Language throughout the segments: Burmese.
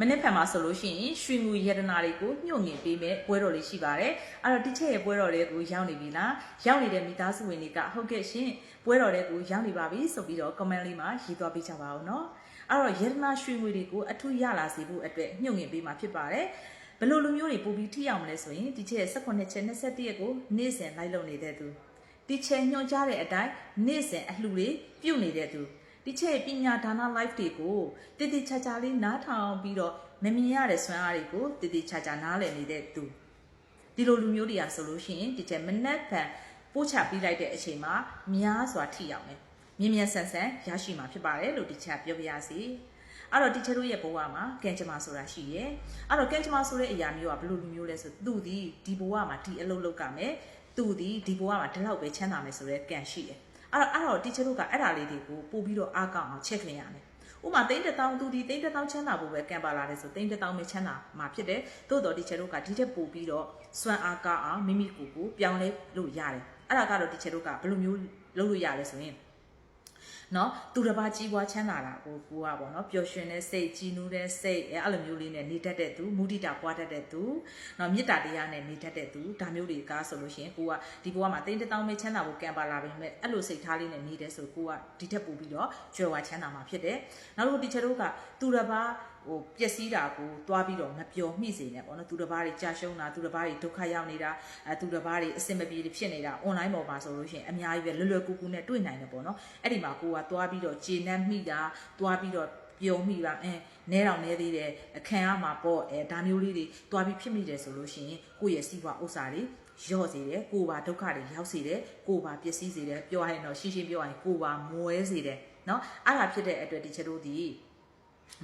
မနေ့ဖက်မှာဆိုလို့ရှိရင်ရွှေငူယတနာတွေကိုညှို့ငင်ပေးမဲ့ပွဲတော်လေးရှိပါတယ်။အဲ့တော့တိချက်ရဲ့ပွဲတော်လေးကိုရောက်နေပြီလား။ရောက်နေတဲ့မိသားစုဝင်တွေကဟုတ်ကဲ့ရှင်ပွဲတော်လေးကိုရောက်နေပါပြီဆိုပြီးတော့ comment လေးမှာရေးသွားပေးကြပါဦးနော်။အဲ့တော့ယတနာရွှေငွေတွေကိုအထူးရလာစေဖို့အတွက်ညှို့ငင်ပေးမှာဖြစ်ပါတယ်။ဘလို့လူမျိုးတွေပို့ပြီးထိအောင်မလဲဆိုရင်ဒီချက်ရဲ့18ချက်21ရက်ကိုနေ့စဉ်လိုက်လုပ်နေတဲ့သူ။ဒီချက်ညှို့ကြတဲ့အတိုင်းနေ့စဉ်အလှူတွေပြုတ်နေတဲ့သူ။ ဒီချက်ပညာဒါန live တွေကိုတည်တည်ချာချာလေးနားထောင်ပြီးတော့မမြင်ရတဲ့ဆွမ်းအားတွေကိုတည်တည်ချာချာနားလည်နေတဲ့သူဒီလိုလူမျိုးတွေကဆိုလို့ရှိရင်ဒီချက်မနက်ဖြန်ပို့ချပြီးလိုက်တဲ့အချိန်မှာများစွာထိရောက်မယ်မြင်မြန်ဆန်ဆန်ရရှိမှာဖြစ်ပါတယ်လို့ဒီချက်ပြောပြရစီအဲ့တော့တီချာတို့ရဲ့ဘဝမှာကံကြမ္မာဆိုတာရှိရဲအဲ့တော့ကံကြမ္မာဆိုတဲ့အရာမျိုးကဘယ်လိုလူမျိုးလဲဆိုသူဒီဒီဘဝမှာဒီအလုပ်လုပ်ကမယ်သူဒီဒီဘဝမှာဒီလောက်ပဲချမ်းသာမယ်ဆိုတဲ့ကံရှိတယ် အဲ့တော့အဲ့တော့တီချာတို့ကအဲ့ဒါလေးတွေကိုပို့ပြီးတော့အားကောင်းအောင်ချက်ထွင်ရမယ်ဥမာတိန်းတစ်တောင်းသူဒီတိန်းတစ်တောင်းချမ်းသာဖို့ပဲကံပါလာတယ်ဆိုတိန်းတစ်တောင်းပဲချမ်းသာမှာဖြစ်တယ်သို့တော်တီချာတို့ကဒီတက်ပို့ပြီးတော့စွမ်းအားကောင်းအောင်မိမိကိုယ်ကိုပြောင်းလဲလို့ရတယ်အဲ့ဒါကတော့တီချာတို့ကဘယ်လိုမျိုးလုပ်လို့ရလဲဆိုရင် နော်သူတစ်ပါးကြီးပွားချမ်းသာတာကိုကိုကပေါ့နော်ပျော်ရွှင်တဲ့စိတ်ကြီးနူးတဲ့စိတ်အဲအဲ့လိုမျိုးလေးနဲ့နေတတ်တဲ့သူမူတိတာပွားတတ်တဲ့သူနော်မေတ္တာတရားနဲ့နေတတ်တဲ့သူဒါမျိုးတွေကဆိုလို့ရှိရင်ကိုကဒီဘဝမှာတိမ်တောင်းမဲ့ချမ်းသာဖို့ကံပါလာပြီမဲ့အဲ့လိုစိတ်ထားလေးနဲ့နေတယ်ဆိုကိုကဒီထက်ပိုပြီးတော့ကြွယ်ဝချမ်းသာမှာဖြစ်တယ်နောက်တစ်ခုဒီချက်တို့ကသူတစ်ပါး ဟိုပျက်စီးတာကိုတွားပြီးတော့မပျော်မိစေနဲ့ပေါ့နော်သူတစ်ပါးတွေကြာရှုံးတာသူတစ်ပါးတွေဒုက္ခရောက်နေတာအဲသူတစ်ပါးတွေအစင်မပြေဖြစ်နေတာ online ပေါ်မှာဆိုလို့ရှိရင်အများကြီးပဲလွယ်လွယ်ကူကူနဲ့တွေ့နိုင်တယ်ပေါ့နော်အဲ့ဒီမှာကိုကတွားပြီးတော့ကျေနပ်မိတာတွားပြီးတော့ပျော်မိပါအဲနဲတောင်နဲသေးတယ်အခမ်းအမှာပေါ့အဲဒါမျိုးလေးတွေတွားပြီးဖြစ်မိတယ်ဆိုလို့ရှိရင်ကိုယ့်ရဲ့စီးပွားဥစ္စာတွေရော့စေတယ်ကိုယ်ပါဒုက္ခတွေရောက်စေတယ်ကိုယ်ပါပျက်စီးစေတယ်ပြောရရင်တော့ရှင်းရှင်းပြောရရင်ကိုယ်ပါမွဲစေတယ်เนาะအဲ့ဒါဖြစ်တဲ့အတွက်ဒီချက်တို့ဒီ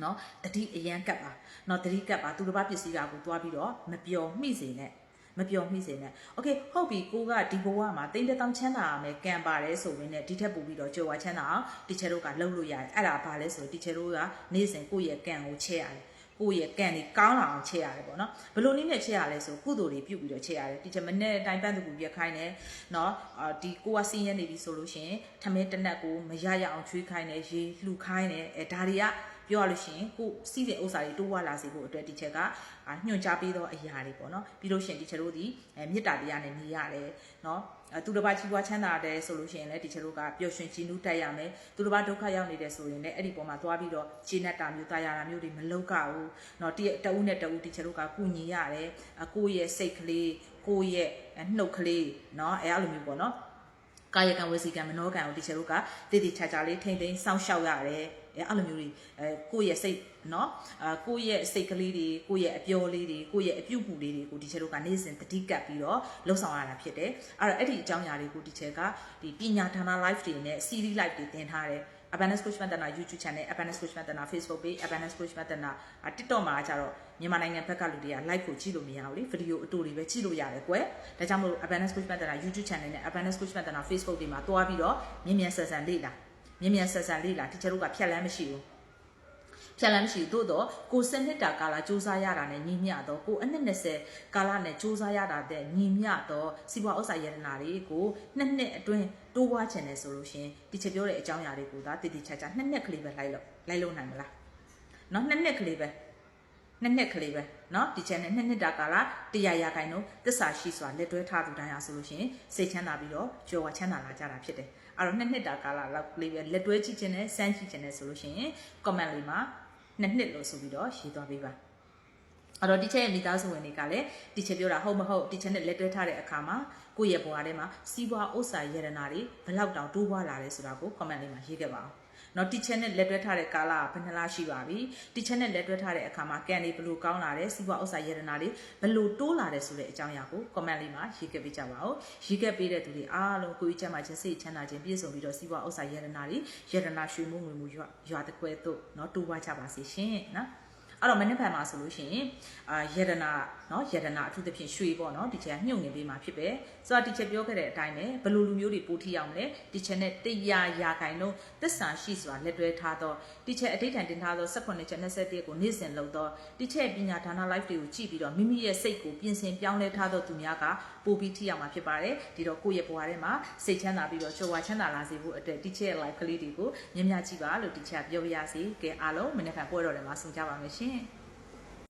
နော်တတိအရန်ကပ်ပါနော်တတိကပ်ပါသူတစ်ပါးပစ္စည်းတာကိုတွားပြီးတော့မပျော်မိစေနဲ့မပျော်မိစေနဲ့โอเคဟုတ်ပြီကိုကဒီဘဝမှာတိမ်တတောင်ချမ်းသာရမယ်ကံပါတယ်ဆိုရင်လည်းဒီထက်ပိုပြီးတော့ကြော်ဝါချမ်းသာအောင်တီချာတို့ကလှုပ်လို့ရတယ်အဲ့ဒါဘာလဲဆိုတီချာတို့ကနေ့စဉ်ကိုယ့်ရဲ့ကံကိုချက်ရတယ်ကိုယ့်ရဲ့ကံတွေကောင်းလာအောင်ချက်ရတယ်ပေါ့နော်ဘယ်လိုနည်းနဲ့ချက်ရလဲဆိုကုသိုလ်တွေပြုတ်ပြီးတော့ချက်ရတယ်တီချာမနဲ့အတိုင်းပန်းသူကူပြခိုင်းတယ်နော်အာဒီကိုကစီးရဲနေပြီဆိုလို့ရှိရင်ထမင်းတနက်ကိုမရရအောင်ချွေးခိုင်းတယ်ရေလှူခိုင်းတယ်အဲဒါတွေက ပြောရလို့ရှိရင်ကိုစီးတဲ့ဥစ္စာတွေတိုးဝလာစေဖို့အတွက်ဒီချက်ကညွှန်ကြားပေးသောအရာတွေပေါ့နော်ပြီးလို့ရှိရင်ဒီချက်တို့ဒီအဲမေတ္တာတရားနဲ့နေရတယ်နော်သူတစ်ပါးကြီးပွားချမ်းသာတယ်ဆိုလို့ရှိရင်လည်းဒီချက်တို့ကပျော်ရွှင်ကြည်နူးတက်ရမယ်သူတစ်ပါးဒုက္ခရောက်နေတယ်ဆိုရင်လည်းအဲ့ဒီပုံမှာသွားပြီးတော့ခြေနဲ့တာမျိုးတာယာတာမျိုးတွေမလုပ်ကြဘူးနော်တတအုပ်နဲ့တအုပ်ဒီချက်တို့ကကုညီရတယ်ကိုယ့်ရဲ့စိတ်ကလေးကိုယ့်ရဲ့နှုတ်ကလေးနော်အဲအဲ့လိုမျိုးပေါ့နော်ကာယကံဝစီကံမနောကံကိုဒီချက်တို့ကတည်တည်ချာချာလေးထိမ့်သိမ်းစောင့်ရှောက်ရတယ် အဲအဲ့လိုမျိုးတွေအဲကိုယ့်ရဲ့စိတ်เนาะအာကိုယ့်ရဲ့စိတ်ကလေးတွေကိုယ့်ရဲ့အပျော်လေးတွေကိုယ့်ရဲ့အပြုတ်ပူလေးတွေကိုဒီချက်တို့ကနေ့စဉ်တတိကပ်ပြီးတော့လှုပ်ဆောင်ရတာဖြစ်တယ်အဲ့တော့အဲ့ဒီအကြောင်းအရာတွေကိုဒီချက်ကဒီပညာဌာန live တွေနဲ့ series live တွေတင်ထားတယ် Abundance Coach Matana YouTube channel Abundance Coach Matana Facebook page Abundance Coach Matana TikTok မှာကျတော့မြန်မာနိုင်ငံဘက်ကလူတွေက live ကိုကြည့်လို့မရဘူးလေဗီဒီယိုအတူတွေပဲကြည့်လို့ရတယ်ကွယ်ဒါကြောင့်မို့ Abundance Coach Matana YouTube channel နဲ့ Abundance Coach Matana Facebook တွေမှာတွားပြီးတော့မြင်မြန်ဆန်ဆန်လေ့လာ မြင်မြန်ဆန်ဆန်လေ့လာတချို့တို့ကဖြတ်လန်းမရှိဘူးဖြတ်လန်းမရှိသို့တော့ကိုစနစ်တာကာလစူးစမ်းရတာနဲ့ညီမျှတော့ကိုအနှစ်20ကာလနဲ့စူးစမ်းရတာတဲ့ညီမျှတော့စီးပွားဥစ္စာယတနာတွေကိုနှစ်နှစ်အတွင်းတိုးပွားချင်တယ်ဆိုလို့ရှင်ဒီချက်ပြောတဲ့အကြောင်းအရာတွေကိုဒါတည်တည်ချာချာနှစ်နှစ်ကလေးပဲလိုက်လို့လိုက်လို့နိုင်မလားနော်နှစ်နှစ်ကလေးပဲ နှစ်နှစ်ကလေးပဲเนาะဒီ channel နှစ်နှစ်တာကာလတရားရခိုင်တော့သစ္စာရှိစွာလက်တွဲထားသူတိုင်းအားဆိုလို့ရှိရင်စိတ်ချမ်းသာပြီးတော့ကြော်ဝါချမ်းသာလာကြတာဖြစ်တယ်အဲ့တော့နှစ်နှစ်တာကာလလောက်ကလေးပဲလက်တွဲကြည့်ခြင်းနဲ့စမ်းကြည့်ခြင်းနဲ့ဆိုလို့ရှိရင် comment လေးမှာနှစ်နှစ်လို့ဆိုပြီးတော့ရေးသွားပေးပါအဲ့တော့ teacher ရဲ့မိသားစုဝင်တွေကလည်း teacher ပြောတာဟုတ်မဟုတ် teacher နဲ့လက်တွဲထားတဲ့အခါမှာကိုယ့်ရဲ့ဘဝထဲမှာစီးပွားဥစ္စာရတနာတွေဘယ်လောက်တောင်တိုးပွားလာလဲဆိုတာကို comment လေးမှာရေးခဲ့ပါအောင် နော် teacher နဲ့လက်တွဲထားတဲ့ကာလကဘယ်နှလားရှိပါပြီ teacher နဲ့လက်တွဲထားတဲ့အခါမှာကန်တွေဘယ်လိုကောင်းလာတယ်စီးပွားဥစ္စာရတနာတွေဘယ်လိုတိုးလာတယ်ဆိုတဲ့အကြောင်းအရာကို comment လေးမှာရေးခဲ့ပေးကြပါဦးရေးခဲ့ပေးတဲ့သူတွေအားလုံးကိုကြီးချမ်းသာခြင်းစိတ်ချမ်းသာခြင်းပြည့်စုံပြီးတော့စီးပွားဥစ္စာရတနာတွေရတနာရွှေမှုငွေမှုရွာရွာတကွဲတို့နော်တိုးပွားကြပါစေရှင်နော် အဲ့တော့မနစ်ဖန်မှာဆိုလို့ရှိရင်အာယတနာနော်ယတနာအထူးသဖြင့်ရွှေပေါ့နော်ဒီချက်မြုပ်နေပေးမှာဖြစ်ပဲဆိုတော့ဒီချက်ပြောခဲ့တဲ့အတိုင်းပဲဘယ်လိုလူမျိုးတွေပို့ထိအောင်လဲဒီချက်နဲ့တရားရာခိုင်လုံးသစ္စာရှိစွာလက်တွဲထားသောဒီချက်အတိတ်တင်ထားသော18ချက်21ကိုနေ့စဉ်လုပ်သောဒီချက်ပညာဒါန live တွေကိုကြည့်ပြီးတော့မိမိရဲ့စိတ်ကိုပြင်ဆင်ပြောင်းလဲထားသောသူများကပို့ပြီးထိအောင်မှာဖြစ်ပါတယ်ဒီတော့ကိုယ့်ရဲ့ဘဝထဲမှာစိတ်ချမ်းသာပြီးတော့ကျော်ဝါချမ်းသာလာစေဖို့အတွက်ဒီချက် live ကလေးတွေကိုမြင်များကြည့်ပါလို့ဒီချက်ပြောပြရစီကဲအားလုံးမနေ့ကပွဲတော်တွေမှာဆုံကြပါမယ်ရှင် aí?